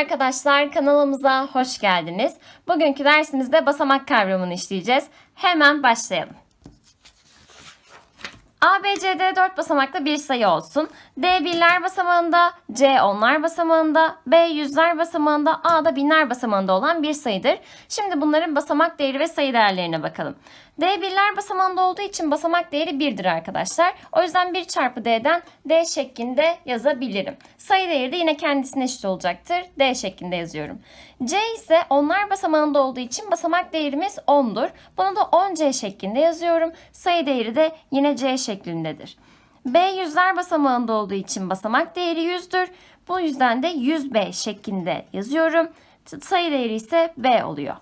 arkadaşlar kanalımıza hoş geldiniz. Bugünkü dersimizde basamak kavramını işleyeceğiz. Hemen başlayalım. A, B, C, D 4 basamaklı bir sayı olsun. D birler basamağında, C onlar basamağında, B yüzler basamağında, A da binler basamağında olan bir sayıdır. Şimdi bunların basamak değeri ve sayı değerlerine bakalım. D birler basamağında olduğu için basamak değeri 1'dir arkadaşlar. O yüzden 1 çarpı D'den D şeklinde yazabilirim. Sayı değeri de yine kendisine eşit olacaktır. D şeklinde yazıyorum. C ise onlar basamağında olduğu için basamak değerimiz 10'dur. Bunu da 10C şeklinde yazıyorum. Sayı değeri de yine C şeklindedir. B yüzler basamağında olduğu için basamak değeri 100'dür. Bu yüzden de 100B şeklinde yazıyorum. Sayı değeri ise B oluyor.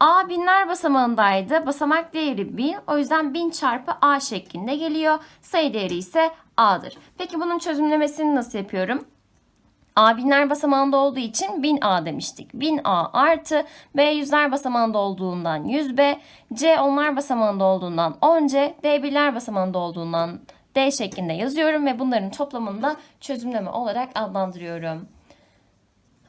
A binler basamağındaydı. Basamak değeri 1000. O yüzden 1000 çarpı A şeklinde geliyor. Sayı değeri ise A'dır. Peki bunun çözümlemesini nasıl yapıyorum? A binler basamağında olduğu için 1000A demiştik. 1000A artı B yüzler basamağında olduğundan 100B, C onlar basamağında olduğundan 10C, D birler basamağında olduğundan D şeklinde yazıyorum ve bunların toplamını da çözümleme olarak adlandırıyorum.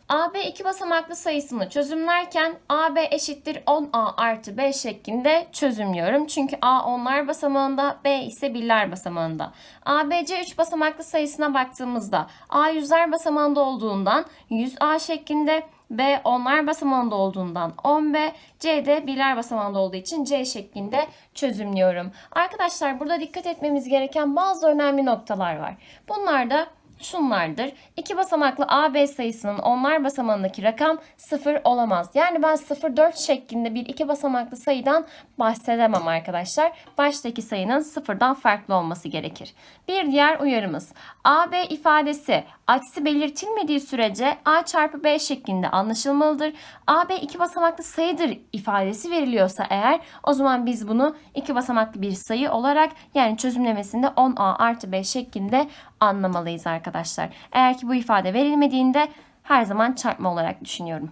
AB iki basamaklı sayısını çözümlerken AB eşittir 10A artı B şeklinde çözümlüyorum. Çünkü A onlar basamağında, B ise birler basamağında. ABC 3 basamaklı sayısına baktığımızda A yüzler basamağında olduğundan 100A şeklinde, B onlar basamağında olduğundan 10B, C de birler basamağında olduğu için C şeklinde çözümlüyorum. Arkadaşlar burada dikkat etmemiz gereken bazı önemli noktalar var. Bunlar da şunlardır. İki basamaklı AB sayısının onlar basamağındaki rakam 0 olamaz. Yani ben 0, 4 şeklinde bir iki basamaklı sayıdan bahsedemem arkadaşlar. Baştaki sayının sıfırdan farklı olması gerekir. Bir diğer uyarımız. AB ifadesi aksi belirtilmediği sürece A çarpı B şeklinde anlaşılmalıdır. AB iki basamaklı sayıdır ifadesi veriliyorsa eğer o zaman biz bunu iki basamaklı bir sayı olarak yani çözümlemesinde 10A artı B şeklinde anlamalıyız arkadaşlar. Eğer ki bu ifade verilmediğinde her zaman çarpma olarak düşünüyorum.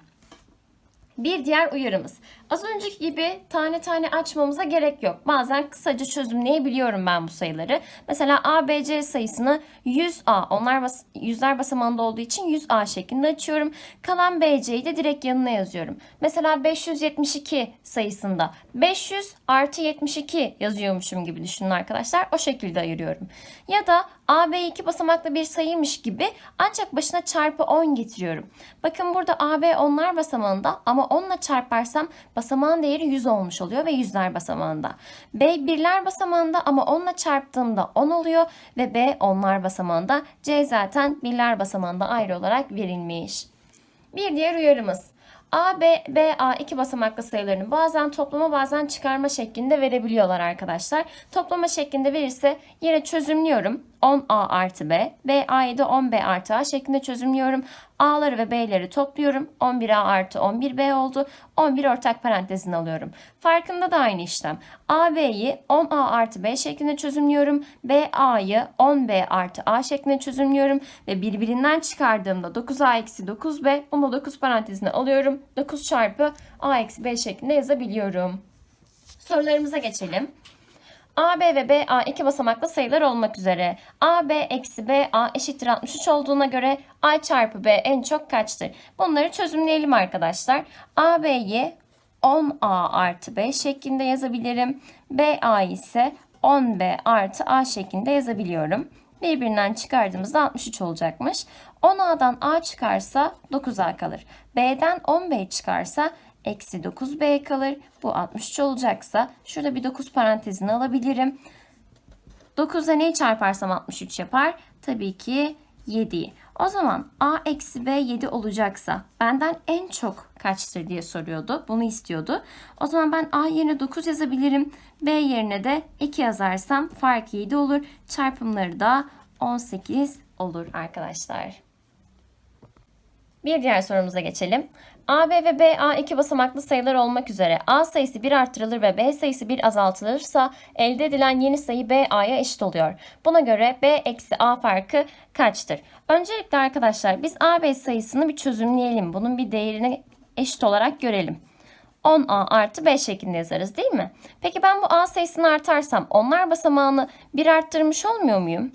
Bir diğer uyarımız. Az önceki gibi tane tane açmamıza gerek yok. Bazen kısaca çözümleyebiliyorum ben bu sayıları. Mesela A, B, C sayısını 100A, onlar bas yüzler basamağında olduğu için 100A şeklinde açıyorum. Kalan BC'yi de direkt yanına yazıyorum. Mesela 572 sayısında 500 artı 72 yazıyormuşum gibi düşünün arkadaşlar. O şekilde ayırıyorum. Ya da A, B iki basamaklı bir sayıymış gibi ancak başına çarpı 10 getiriyorum. Bakın burada A, B onlar basamağında ama 10 ile çarparsam basamağın değeri 100 olmuş oluyor ve yüzler basamağında. B birler basamağında ama 10 ile çarptığımda 10 oluyor ve B onlar basamağında. C zaten birler basamağında ayrı olarak verilmiş. Bir diğer uyarımız. A, B, B, A iki basamaklı sayılarını bazen toplama bazen çıkarma şeklinde verebiliyorlar arkadaşlar. Toplama şeklinde verirse yine çözümlüyorum. 10A artı B, A'yı da 10B artı A şeklinde çözümlüyorum. A'ları ve B'leri topluyorum. 11A artı 11B oldu. 11 ortak parantezine alıyorum. Farkında da aynı işlem. A, B'yi 10A artı B şeklinde çözümlüyorum. B, A'yı 10B artı A şeklinde çözümlüyorum. Ve birbirinden çıkardığımda 9A eksi 9B. Bunu 9 parantezine alıyorum. 9 çarpı A eksi B şeklinde yazabiliyorum. Sorularımıza geçelim. A, B ve B, A iki basamaklı sayılar olmak üzere. A, B eksi B, A eşittir 63 olduğuna göre A çarpı B en çok kaçtır? Bunları çözümleyelim arkadaşlar. A, B'yi 10A artı B şeklinde yazabilirim. B, A ise 10B artı A şeklinde yazabiliyorum. Birbirinden çıkardığımızda 63 olacakmış. 10A'dan A çıkarsa 9A kalır. B'den 10B çıkarsa eksi 9b kalır. Bu 63 olacaksa şurada bir 9 parantezini alabilirim. 9'da neyi çarparsam 63 yapar? Tabii ki 7'yi. O zaman a eksi b 7 olacaksa benden en çok kaçtır diye soruyordu. Bunu istiyordu. O zaman ben a yerine 9 yazabilirim. b yerine de 2 yazarsam fark 7 olur. Çarpımları da 18 olur arkadaşlar. Bir diğer sorumuza geçelim. A, B ve B, A iki basamaklı sayılar olmak üzere A sayısı 1 artırılır ve B sayısı 1 azaltılırsa elde edilen yeni sayı B, A'ya eşit oluyor. Buna göre B eksi A farkı kaçtır? Öncelikle arkadaşlar biz A, B sayısını bir çözümleyelim. Bunun bir değerini eşit olarak görelim. 10A artı B şeklinde yazarız değil mi? Peki ben bu A sayısını artarsam onlar basamağını 1 arttırmış olmuyor muyum?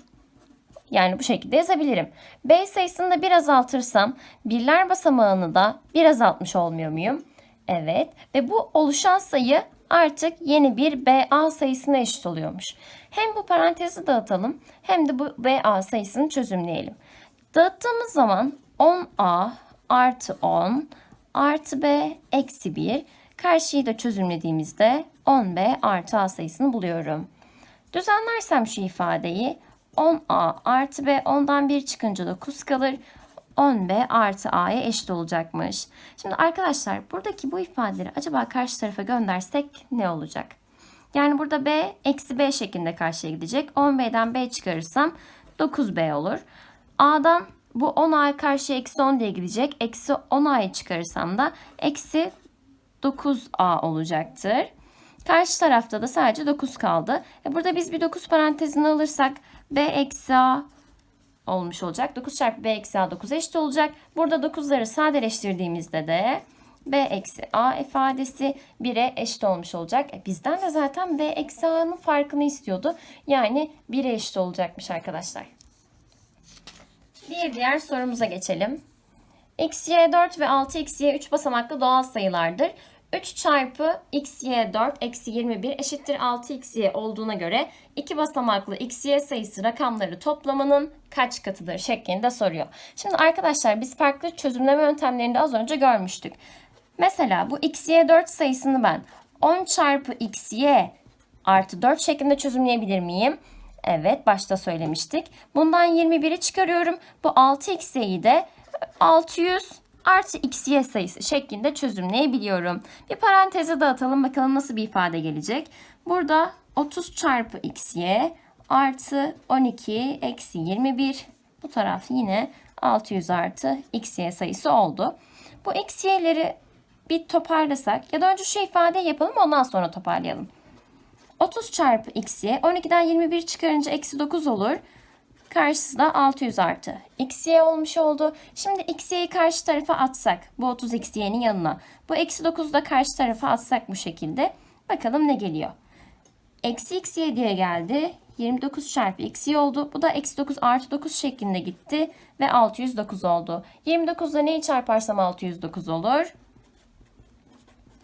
Yani bu şekilde yazabilirim. B sayısını da bir azaltırsam birler basamağını da bir azaltmış olmuyor muyum? Evet ve bu oluşan sayı artık yeni bir BA sayısına eşit oluyormuş. Hem bu parantezi dağıtalım hem de bu BA sayısını çözümleyelim. Dağıttığımız zaman 10A artı 10 artı B eksi 1 karşıyı da çözümlediğimizde 10B artı A sayısını buluyorum. Düzenlersem şu ifadeyi 10A artı B 10'dan 1 çıkınca 9 kalır. 10B artı A'ya eşit olacakmış. Şimdi arkadaşlar buradaki bu ifadeleri acaba karşı tarafa göndersek ne olacak? Yani burada B eksi B şeklinde karşıya gidecek. 10B'den B çıkarırsam 9B olur. A'dan bu 10A karşıya eksi 10 diye gidecek. Eksi 10A'yı çıkarırsam da eksi 9A olacaktır. Karşı tarafta da sadece 9 kaldı. E burada biz bir 9 parantezini alırsak B eksi A olmuş olacak. 9 çarpı B eksi A 9 eşit olacak. Burada 9'ları sadeleştirdiğimizde de B eksi A ifadesi 1'e eşit olmuş olacak. E bizden de zaten B eksi A'nın farkını istiyordu. Yani 1'e eşit olacakmış arkadaşlar. Bir diğer sorumuza geçelim. xy 4 ve 6xy 3 basamaklı doğal sayılardır. 3 çarpı xy 4 eksi 21 eşittir 6xy olduğuna göre iki basamaklı xy sayısı rakamları toplamının kaç katıdır şeklinde soruyor. Şimdi arkadaşlar biz farklı çözümleme yöntemlerinde az önce görmüştük. Mesela bu xy 4 sayısını ben 10 çarpı xy artı 4 şeklinde çözümleyebilir miyim? Evet başta söylemiştik. Bundan 21'i çıkarıyorum. Bu 6xy'yi de 600 artı xy sayısı şeklinde çözümleyebiliyorum. Bir paranteze dağıtalım bakalım nasıl bir ifade gelecek. Burada 30 çarpı xy artı 12 eksi 21. Bu taraf yine 600 artı xy sayısı oldu. Bu xy'leri bir toparlasak ya da önce şu ifadeyi yapalım ondan sonra toparlayalım. 30 çarpı xy 12'den 21 çıkarınca eksi 9 olur. Karşısı da 600 artı xy olmuş oldu. Şimdi xy'yi karşı tarafa atsak bu 30 xy'nin yanına. Bu eksi 9'u da karşı tarafa atsak bu şekilde. Bakalım ne geliyor. Eksi xy diye geldi. 29 çarpı xy oldu. Bu da eksi 9 artı 9 şeklinde gitti. Ve 609 oldu. 29'da neyi çarparsam 609 olur?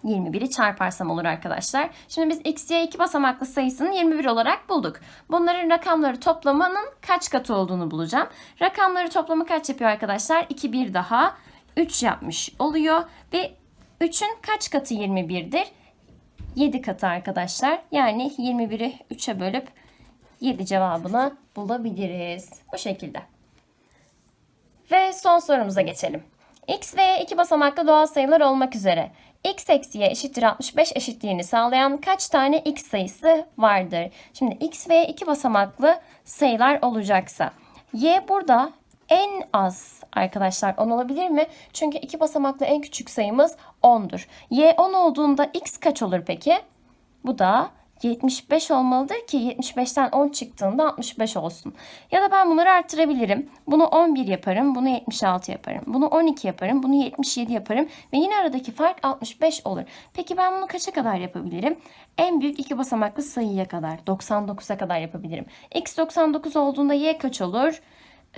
21'i çarparsam olur arkadaşlar. Şimdi biz x'ye 2 basamaklı sayısının 21 olarak bulduk. Bunların rakamları toplamının kaç katı olduğunu bulacağım. Rakamları toplamı kaç yapıyor arkadaşlar? 2 bir daha 3 yapmış oluyor. Ve 3'ün kaç katı 21'dir? 7 katı arkadaşlar. Yani 21'i 3'e bölüp 7 cevabını bulabiliriz. Bu şekilde. Ve son sorumuza geçelim. X ve Y iki basamaklı doğal sayılar olmak üzere x eksi y eşittir 65 eşitliğini sağlayan kaç tane x sayısı vardır? Şimdi x ve iki basamaklı sayılar olacaksa y burada en az arkadaşlar 10 olabilir mi? Çünkü iki basamaklı en küçük sayımız 10'dur. y 10 olduğunda x kaç olur peki? Bu da 75 olmalıdır ki 75'ten 10 çıktığında 65 olsun. Ya da ben bunları arttırabilirim. Bunu 11 yaparım, bunu 76 yaparım. Bunu 12 yaparım, bunu 77 yaparım. Ve yine aradaki fark 65 olur. Peki ben bunu kaça kadar yapabilirim? En büyük iki basamaklı sayıya kadar, 99'a kadar yapabilirim. X 99 olduğunda Y kaç olur?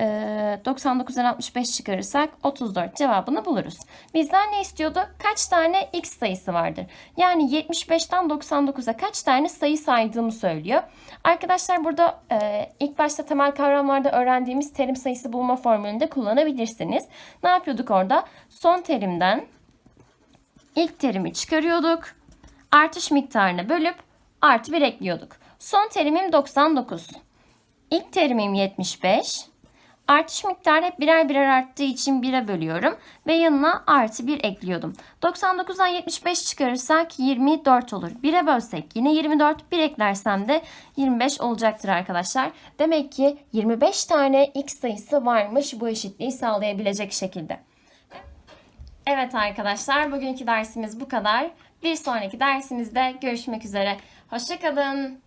99'dan 65 çıkarırsak 34 cevabını buluruz. Bizden ne istiyordu? Kaç tane x sayısı vardır? Yani 75'ten 99'a kaç tane sayı saydığımı söylüyor. Arkadaşlar burada e, ilk başta temel kavramlarda öğrendiğimiz terim sayısı bulma formülünde kullanabilirsiniz. Ne yapıyorduk orada? Son terimden ilk terimi çıkarıyorduk. Artış miktarını bölüp artı 1 ekliyorduk. Son terimim 99. İlk terimim 75. Artış miktarı hep birer birer arttığı için 1'e bölüyorum ve yanına artı 1 ekliyordum. 99'dan 75 çıkarırsak 24 olur. 1'e bölsek yine 24, 1 eklersem de 25 olacaktır arkadaşlar. Demek ki 25 tane x sayısı varmış bu eşitliği sağlayabilecek şekilde. Evet arkadaşlar bugünkü dersimiz bu kadar. Bir sonraki dersimizde görüşmek üzere. Hoşçakalın.